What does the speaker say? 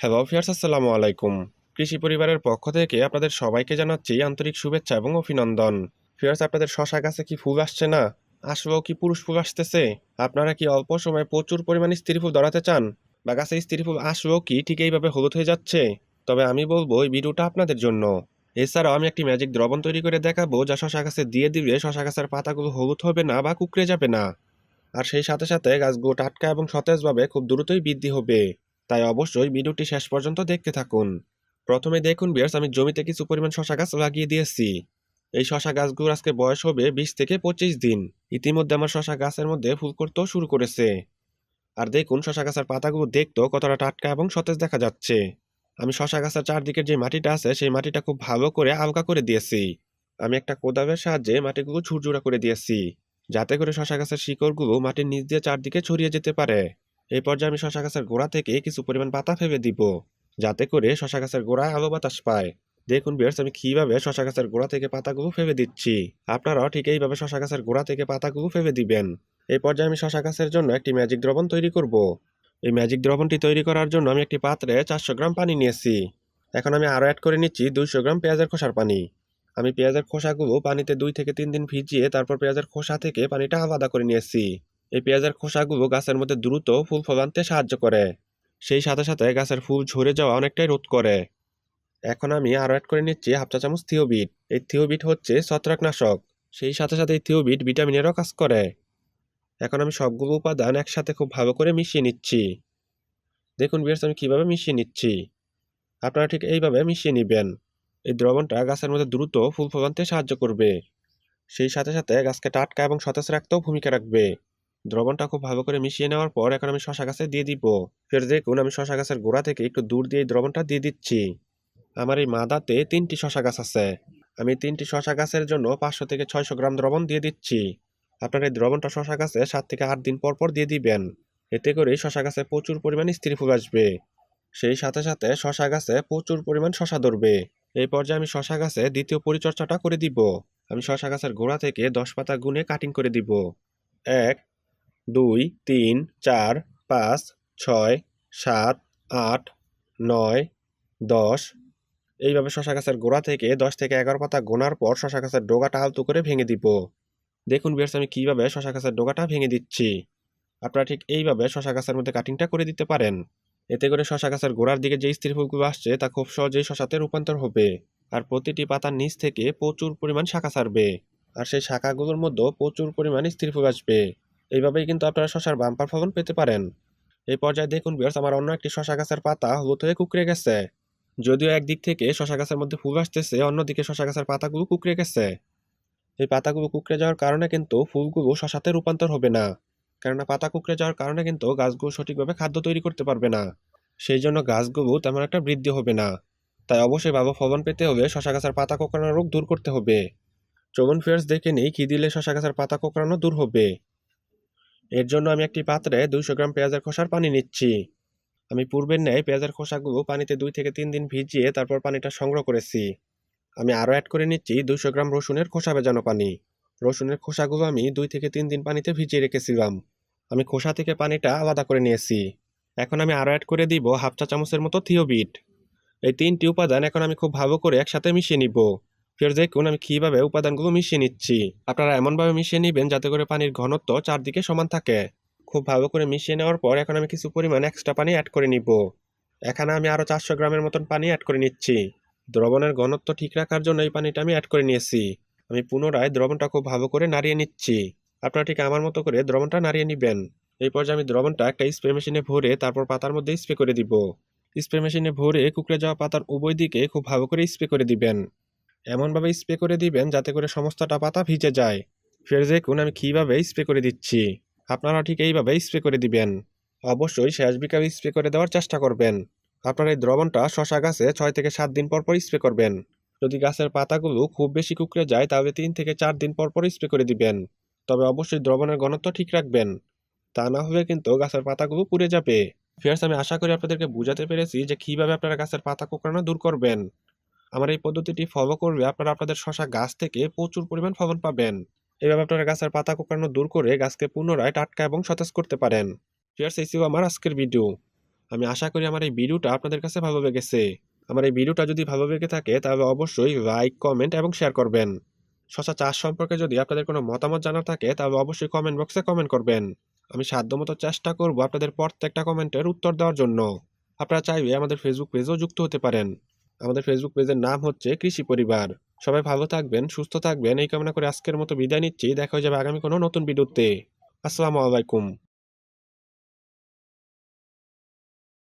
Hello fierce আসসালামু আলাইকুম। কৃষি পরিবারের পক্ষ থেকে আপনাদের সবাইকে জানাচ্ছি আন্তরিক শুভেচ্ছা এবং অভিনন্দন। ফিয়ার্স আপনাদের শশা গাছে কি ফুল আসছে না? আসলেও কি পুরুষ ফুল আসতেছে? আপনারা কি অল্প সময়ে প্রচুর পরিমাণে স্ত্রী ফুল ধরাতে চান? বা গাছে স্ত্রী ফুল আসলেও কি ঠিক এইভাবে হলুদ হয়ে যাচ্ছে? তবে আমি বলব এই ভিডিওটা আপনাদের জন্য। এছাড়াও আমি একটি ম্যাজিক দ্রবণ তৈরি করে দেখাবো, যা শশা গাছে দিয়ে দিলে শশা গাছের পাতাগুলো হলুদ হবে না বা কুকড়ে যাবে না। আর সেই সাথে সাথে গাছগুলো টাটকা এবং সতেজভাবে খুব দ্রুতই বৃদ্ধি হবে। তাই অবশ্যই ভিডিওটি শেষ পর্যন্ত দেখতে থাকুন। প্রথমে দেখুন বিয়ার্স আমি জমিতে কিছু পরিমাণ শশা গাছ লাগিয়ে দিয়েছি। এই শশা গাছগুলোর আজকে বয়স হবে বিশ থেকে পঁচিশ দিন। ইতিমধ্যে আমার শশা গাছের মধ্যে ফুল করতেও শুরু করেছে। আর দেখুন, শশা গাছের পাতাগুলো দেখতেও কতটা টাটকা এবং সতেজ দেখা যাচ্ছে। আমি শশা গাছের চারদিকের যে মাটিটা আছে, সেই মাটিটা খুব ভালো করে আলগা করে দিয়েছি। আমি একটা কোদালের সাহায্যে মাটিগুলো ঝুরঝুরা করে দিয়েছি, যাতে করে শশা গাছের শিকড়গুলো মাটির নিচ দিয়ে চারদিকে ছড়িয়ে যেতে পারে। এই পর্যায়ে আমি শশা গাছের গোড়া থেকে কিছু পরিমাণ পাতা ফেলে দিব, যাতে করে শশা গাছের গোড়ায় আলো বাতাস পায়। দেখুন বিয়ার্স আমি কীভাবে শশা গাছের গোড়া থেকে পাতাগুলো ফেলে দিচ্ছি। আপনারাও ঠিক এইভাবে শশা গাছের গোড়া থেকে পাতাগুলো ফেলে দিবেন। এই পর্যায়ে আমি শশা গাছের জন্য একটি ম্যাজিক দ্রবণ তৈরি করব। এই ম্যাজিক দ্রবণটি তৈরি করার জন্য আমি একটি পাত্রে চারশো গ্রাম পানি নিয়েছি। এখন আমি আরও অ্যাড করে নিচ্ছি দুইশো গ্রাম পেঁয়াজের খোসার পানি। আমি পেঁয়াজের খোসাগুলো পানিতে দুই থেকে তিন দিন ভিজিয়ে তারপর পেঁয়াজের খোসা থেকে পানিটা আলাদা করে নিয়েছি। এই পেঁয়াজের খোসাগুলো গাছের মধ্যে দ্রুত ফুল ফল আনতে সাহায্য করে। সেই সাথে সাথে গাছের ফুল ঝরে যাওয়া অনেকটাই রোধ করে। এখন আমি আরও অ্যাড করে নিচ্ছি হাফ চা চামচ থিওবিট। এই থিওবিট হচ্ছে ছত্রাকনাশক। সেই সাথে সাথে এই থিওবিট ভিটামিনেরও কাজ করে। এখন আমি সবগুলো উপাদান একসাথে খুব ভালো করে মিশিয়ে নিচ্ছি। দেখুন বিয়ার্স আমি কীভাবে মিশিয়ে নিচ্ছি। আপনারা ঠিক এইভাবে মিশিয়ে নেবেন। এই দ্রবণটা গাছের মধ্যে দ্রুত ফুল ফল আনতে সাহায্য করবে। সেই সাথে সাথে গাছকে টাটকা এবং সতেজ রাখতেও ভূমিকা রাখবে। দ্রবণটা খুব ভালো করে মিশিয়ে নেওয়ার পর এখন আমি শশা গাছে দিয়ে দিব। ফের দেখুন, আমি শশা গাছের গোড়া থেকে একটু দূর দিয়ে দ্রবণটা দিয়ে দিচ্ছি। আমার এই মাদাতে তিনটি শশা গাছ আছে। আমি তিনটি শশা গাছের জন্য পাঁচশো থেকে ছয়শো গ্রাম দ্রবণ দিয়ে দিচ্ছি। আপনার এই দ্রবণটা শশা গাছে সাত থেকে আট দিন পর পর দিয়ে দিবেন। এতে করে শশা গাছে প্রচুর পরিমাণ স্ত্রী ফুল আসবে। সেই সাথে সাথে শশা গাছে প্রচুর পরিমাণ শশা ধরবে। এই পর্যায়ে আমি শশা গাছে দ্বিতীয় পরিচর্যাটা করে দিব। আমি শশা গাছের গোড়া থেকে দশ পাতা গুনে কাটিং করে দিব। এক দুই, তিন, চার, পাঁচ, ছয়, সাত, আট, নয়, দশ। এইভাবে শশা গাছের গোড়া থেকে দশ থেকে এগারো পাতা গোনার পর শশা গাছের ডোগাটা আলতো করে ভেঙে দিব। দেখুন বিয়ার্স আমি কীভাবে শশা গাছের ডোগাটা ভেঙে দিচ্ছি? আপনারা ঠিক এইভাবে শশা গাছের মধ্যে কাটিংটা করে দিতে পারেন। এতে করে শশা গাছের গোড়ার দিকে যে স্ত্রী ফুলগুলো আসছে, তা খুব সহজেই শশাতে রূপান্তর হবে। আর প্রতিটি পাতার নিচ থেকে প্রচুর পরিমাণ শাখা ছাড়বে। আর সেই শাখাগুলোর মধ্যেও প্রচুর পরিমাণ স্ত্রী ফুল আসবে। এইভাবেই কিন্তু আপনারা শশার বাম্পার ফলন পেতে পারেন। এই পর্যায়ে দেখুন বিয়ার্স আমার অন্য একটি শশা গাছের পাতা হলুদ হয়ে কুকড়ে গেছে। যদিও একদিক থেকে শশা গাছের মধ্যে ফুল আসতেছে, অন্যদিকে শশা গাছের পাতাগুলো কুকড়ে গেছে। এই পাতাগুলো কুকড়ে যাওয়ার কারণে কিন্তু ফুলগুলো শশাতে রূপান্তর হবে না। কেননা পাতা কুকড়ে যাওয়ার কারণে কিন্তু গাছগুলো সঠিকভাবে খাদ্য তৈরি করতে পারবে না। সেই জন্য গাছগুলো তেমন একটা বৃদ্ধি হবে না। তাই অবশ্যই ভালো ফলন পেতে হলে শশা গাছের পাতা কোঁকড়ানো রোগ দূর করতে হবে। চবন ফিয়ার্স দেখে নেই কি দিলে শশা গাছের পাতা কোঁকড়ানো দূর হবে। এর জন্য আমি একটি পাত্রে দুইশো গ্রাম পেঁয়াজের খোসার পানি নিচ্ছি। আমি পূর্বের ন্যায় পেঁয়াজের খোসাগুলো পানিতে দুই থেকে তিন দিন ভিজিয়ে তারপর পানিটা সংগ্রহ করেছি। আমি আরও অ্যাড করে নিচ্ছি দুইশো গ্রাম রসুনের খোসা ভেজানো পানি। রসুনের খোসাগুলো আমি দুই থেকে তিন দিন পানিতে ভিজিয়ে রেখেছিলাম। আমি খোসা থেকে পানিটা আলাদা করে নিয়েছি। এখন আমি আরও অ্যাড করে দিব হাফ চা চামচের মতো থিওবিট। এই তিনটি উপাদান এখন আমি খুব ভালো করে একসাথে মিশিয়ে নিব। ফের দেখুন আমি কীভাবে উপাদানগুলো মিশিয়ে নিচ্ছি। আপনারা এমনভাবে মিশিয়ে নেবেন যাতে করে পানির ঘনত্ব চারদিকে সমান থাকে। খুব ভালো করে মিশিয়ে নেওয়ার পর এখন আমি কিছু পরিমাণ এক্সট্রা পানি অ্যাড করে নিব। এখানে আমি আরও চারশো গ্রামের মতন পানি অ্যাড করে নিচ্ছি। দ্রবণের ঘনত্ব ঠিক রাখার জন্য এই পানিটা আমি অ্যাড করে নিয়েছি। আমি পুনরায় দ্রবণটা খুব ভালো করে নাড়িয়ে নিচ্ছি। আপনারা ঠিক আমার মতো করে দ্রবণটা নাড়িয়ে নেবেন। এই পর্যায়ে আমি দ্রবণটা একটা স্প্রে মেশিনে ভরে তারপর পাতার মধ্যে স্প্রে করে দিব। স্প্রে মেশিনে ভরে কুকড়ে যাওয়া পাতার উভয় দিকে খুব ভালো করে স্প্রে করে দিবেন। এমনভাবে স্প্রে করে দিবেন যাতে করে সমস্তটা পাতা ভিজে যায়। ফের দেখুন আমি কীভাবে স্প্রে করে দিচ্ছি। আপনারা ঠিক এইভাবে স্প্রে করে দিবেন। অবশ্যই শেষ বিকালে স্প্রে করে দেওয়ার চেষ্টা করবেন। আপনার এই দ্রবণটা শশা গাছে ছয় থেকে সাত দিন পর পর স্প্রে করবেন। যদি গাছের পাতাগুলো খুব বেশি কুকড়ে যায় তাহলে তিন থেকে চার দিন পর পর স্প্রে করে দিবেন। তবে অবশ্যই দ্রবণের ঘনত্ব ঠিক রাখবেন। তা না হলে কিন্তু গাছের পাতাগুলো পুড়ে যাবে। ফিয়ার্স আমি আশা করি আপনাদেরকে বুঝাতে পেরেছি যে কীভাবে আপনারা গাছের পাতা কোঁকড়ানো দূর করবেন। আমার এই পদ্ধতিটি ফলো করবে আপনারা আপনাদের শশা গাছ থেকে প্রচুর পরিমাণ ফলন পাবেন। এভাবে আপনারা গাছের পাতা কোঁকড়ানো দূর করে গাছকে পুনরায় টাটকা এবং সতেজ করতে পারেন। ফিয়ার্স এই ছিল আমার আজকের ভিডিও আমি আশা করি আমার এই ভিডিওটা আপনাদের কাছে ভালো লেগেছে। আমার এই ভিডিওটা যদি ভালো লেগে থাকে, তাহলে অবশ্যই লাইক কমেন্ট এবং শেয়ার করবেন। শশা চাষ সম্পর্কে যদি আপনাদের কোনো মতামত জানা থাকে, তাহলে অবশ্যই কমেন্ট বক্সে কমেন্ট করবেন। আমি সাধ্যমতো চেষ্টা করব আপনাদের প্রত্যেকটা কমেন্টের উত্তর দেওয়ার জন্য। আপনারা চাইলে আমাদের ফেসবুক পেজেও যুক্ত হতে পারেন। আমাদের ফেসবুক পেজের নাম হচ্ছে কৃষি পরিবার। সবাই ভালো থাকবেন, সুস্থ থাকবেন। এই কামনা করে আজকের মতো বিদায় নিচ্ছি। দেখা হয়ে যাবে আগামী কোনো নতুন ভিডিওতে। আসসালামু আলাইকুম।